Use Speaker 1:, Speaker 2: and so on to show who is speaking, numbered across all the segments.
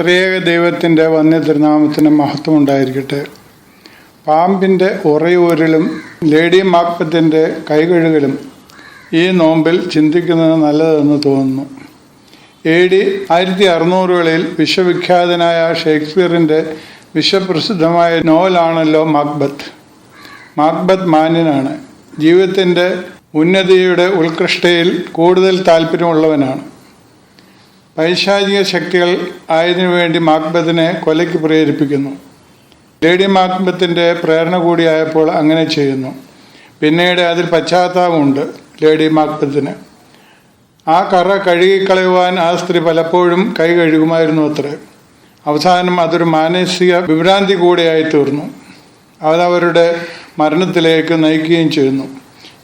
Speaker 1: ത്രിയേക ദൈവത്തിന്റെ വന്യ തിരുനാമത്തിന് മഹത്വം ഉണ്ടായിരിക്കട്ടെ പാമ്പിന്റെ ഉറയൂരലും ലേഡി മാക്ബത്തിന്റെ കൈകഴുകലും ഈ നോമ്പിൽ ചിന്തിക്കുന്നത് നല്ലതെന്ന് തോന്നുന്നു. എ ഡി ആയിരത്തി അറുന്നൂറുകളിൽ വിശ്വവിഖ്യാതനായ ഷേക്സ്പിയറിന്റെ വിശ്വപ്രസിദ്ധമായ നോവലാണല്ലോ മാക്ബത്ത്. മാക്ബത്ത് മാന്യനാണ്. ജീവിതത്തിന്റെ ഉന്നതിയുടെ ഉത്കൃഷ്ടയിൽ കൂടുതൽ താല്പര്യമുള്ളവനാണ്. പൈശാചിക ശക്തികൾ ആയതിനു വേണ്ടി മാക്ബത്തിനെ കൊലയ്ക്ക് പ്രേരിപ്പിക്കുന്നു. ലേഡി മാക്ബത്തിന്റെ പ്രേരണ കൂടിയായപ്പോൾ അങ്ങനെ ചെയ്യുന്നു. പിന്നീട് അതിൽ പശ്ചാത്താപമുണ്ട് ലേഡി മാക്ബത്തിന്. ആ കറ കഴുകിക്കളയുവാൻ ആ സ്ത്രീ പലപ്പോഴും കൈ കഴുകുമായിരുന്നു അത്രേ. അവസാനം അതൊരു മാനസിക വിഭ്രാന്തി കൂടിയായി തീർന്നു. അതവരുടെ മരണത്തിലേക്ക് നയിക്കുകയും ചെയ്യുന്നു.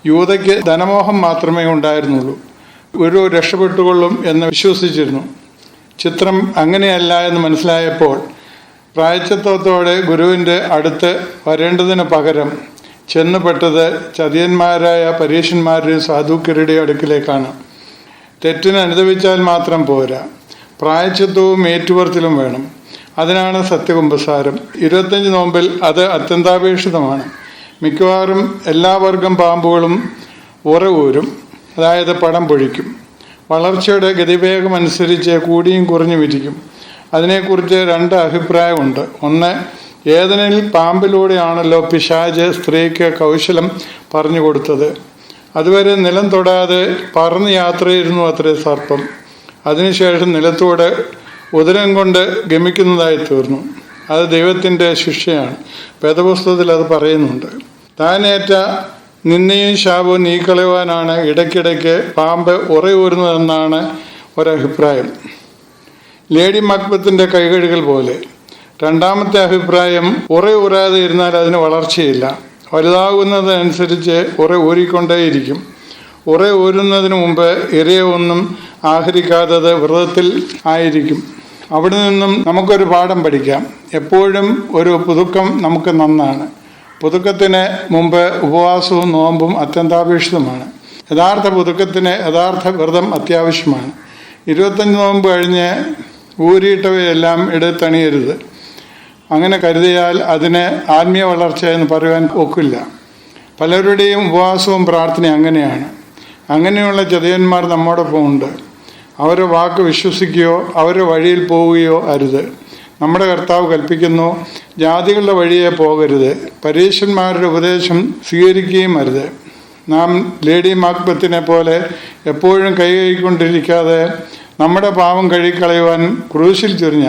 Speaker 1: യൂതയ്ക്ക് ധനമോഹം മാത്രമേ ഉണ്ടായിരുന്നുള്ളൂ. ഒരു രക്ഷപ്പെട്ടുകൊള്ളും എന്ന് വിശ്വസിച്ചിരുന്നു. ചിത്രം അങ്ങനെയല്ല എന്ന് മനസ്സിലായപ്പോൾ പ്രായച്ചത്വത്തോടെ ഗുരുവിന്റെ അടുത്ത് വരേണ്ടതിന് പകരം ചെന്നുപെട്ടത് ചതിയന്മാരായ പരീക്ഷന്മാരുടെയും സാധുക്കരുടെയും അടുക്കിലേക്കാണ്. തെറ്റിന് അനുദവിച്ചാൽ മാത്രം പോരാ. പ്രായച്ചത്വവും ഏറ്റുപുറത്തിലും വേണം. അതിനാണ് സത്യകുംഭസാരം ഇരുപത്തഞ്ച് നോമ്പിൽ അത് അത്യന്താപേക്ഷിതമാണ്. മിക്കവാറും എല്ലാ വർഗം പാമ്പുകളും ഉറവൂരും. അതായത് പടം പൊഴിക്കും. വളർച്ചയുടെ ഗതിവേഗം അനുസരിച്ച് കൂടിയും കുറഞ്ഞും ഇരിക്കും. അതിനെക്കുറിച്ച് രണ്ട് അഭിപ്രായമുണ്ട്. ഒന്ന് ഏതനിൽ പാമ്പിലൂടെയാണല്ലോ പിശാജ് സ്ത്രീക്ക് കൗശലം പറഞ്ഞു കൊടുത്തത്? അതുവരെ നിലം തൊടാതെ പറന്ന് യാത്ര ചെയ്യുന്നു അത്രേ സർപ്പം. അതിനുശേഷം നിലത്തൂടെ ഉദരം കൊണ്ട് ഗമിക്കുന്നതായി തീർന്നു. അത് ദൈവത്തിന്റെ ശിക്ഷയാണ്. വേദപുസ്തകത്തിൽ അത് പറയുന്നുണ്ട്. താനേറ്റ നിന്നെയും ശാപവും നീക്കളയുവാനാണ് ഇടയ്ക്കിടയ്ക്ക് പാമ്പ് ഉറയൂരുന്നതെന്നാണ് ഒരഭിപ്രായം. ലേഡി മക്ബത്തിന്റെ കൈകഴുകൽ പോലെ. രണ്ടാമത്തെ അഭിപ്രായം ഉറ ഊരാതെ ഇരുന്നാൽ അതിന് വളർച്ചയില്ല. വലുതാകുന്നതനുസരിച്ച് ഉറ ഊരിക്കൊണ്ടേയിരിക്കും. ഉറ ഊരുന്നതിന് മുമ്പ് ഇരയെ ഒന്നും ആഹരിക്കാത്തത് വ്രതത്തിൽ ആയിരിക്കും. അവിടെ നിന്നും നമുക്കൊരു പാഠം പഠിക്കാം. എപ്പോഴും ഒരു പുതുക്കം നമുക്ക് നന്നാണ്. പുതുക്കത്തിന് മുമ്പ് ഉപവാസവും നോമ്പും അത്യന്താപേക്ഷിതമാണ്. യഥാർത്ഥ പുതുക്കത്തിന് യഥാർത്ഥ വ്രതം അത്യാവശ്യമാണ്. ഇരുപത്തഞ്ച് നോമ്പ് കഴിഞ്ഞ് ഊരിയിട്ടവയെല്ലാം എടുത്തണിയരുത്. അങ്ങനെ കരുതിയാൽ അതിന് ആത്മീയ വളർച്ച എന്ന് പറയുവാൻ ഒക്കില്ല പലരുടെയും ഉപവാസവും പ്രാർത്ഥനയും അങ്ങനെയാണ്. അങ്ങനെയുള്ള ചതയന്മാർ നമ്മോടൊപ്പം ഉണ്ട് വാക്ക് വിശ്വസിക്കുകയോ അവരുടെ വഴിയിൽ പോവുകയോ അരുത്. നമ്മുടെ കർത്താവ് കൽപ്പിക്കുന്നു ജാതികളുടെ വഴിയെ പോകരുത് പരീക്ഷന്മാരുടെ ഉപദേശം സ്വീകരിക്കുകയും അരുത്. നാം ലേഡി മാക്ബത്തിനെ പോലെ എപ്പോഴും കൈകൊണ്ടിരിക്കാതെ നമ്മുടെ പാവം കഴുകിക്കളയുവാൻ ക്രൂശിൽ ചൊരിഞ്ഞ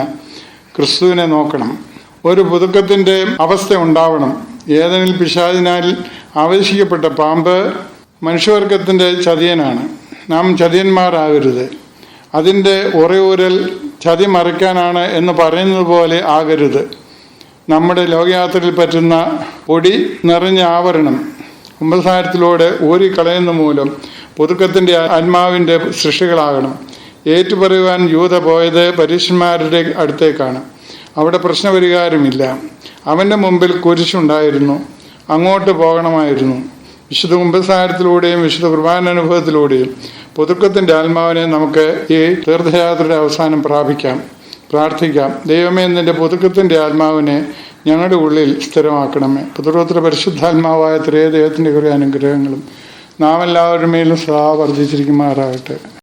Speaker 1: ക്രിസ്തുവിനെ നോക്കണം. ഒരു പുതുക്കത്തിന്റെ അവസ്ഥ ഉണ്ടാവണം. ഏതെനിൽ പിശാചിനാൽ ആവേശിക്കപ്പെട്ട പാമ്പ് മനുഷ്യവർഗത്തിന്റെ ചതിയനാണ്. നാം ചതിയന്മാരാകരുത്. അതിന്റെ ഉറയൂരൽ ചതി മറിക്കാനാണ് എന്ന് പറയുന്നത് പോലെ ആകരുത്. നമ്മുടെ ലോകയാത്രയിൽ പറ്റുന്ന പൊടി നിറഞ്ഞ ആവരണം കുംഭസാരത്തിലൂടെ ഊരിക്കളയുന്ന മൂലം പുതുക്കത്തിന്റെ ആത്മാവിന്റെ സൃഷ്ടികളാകണം. ഏറ്റുപറയുവാൻ യൂത പോയത് പരീക്ഷന്മാരുടെ അടുത്തേക്കാണ്. അവിടെ പ്രശ്നപരിഹാരമില്ല. അവന്റെ മുമ്പിൽ കുരിശുണ്ടായിരുന്നു. അങ്ങോട്ട് പോകണമായിരുന്നു. വിശുദ്ധ കുംഭസാരത്തിലൂടെയും വിശുദ്ധ കുർബാനാനുഭവത്തിലൂടെയും പുതുക്കത്തിന്റെ ആത്മാവിനെ നമുക്ക് ഈ തീർത്ഥയാത്രയുടെ അവസാനം പ്രാപിക്കാം പ്രാർത്ഥിക്കാം. ദൈവമേ നിന്റെ പുതുക്കത്തിന്റെ ആത്മാവിനെ ഞങ്ങളുടെ ഉള്ളിൽ സ്ഥിരമാക്കണമേ. പുതുരോത്ര പരിശുദ്ധാത്മാവായ ത്രേ ദൈവത്തിന്റെ കുറേ അനുഗ്രഹങ്ങളും നാം എല്ലാവരുടെ മേലും സദാ വർദ്ധിച്ചിരിക്കുമാറാകട്ടെ.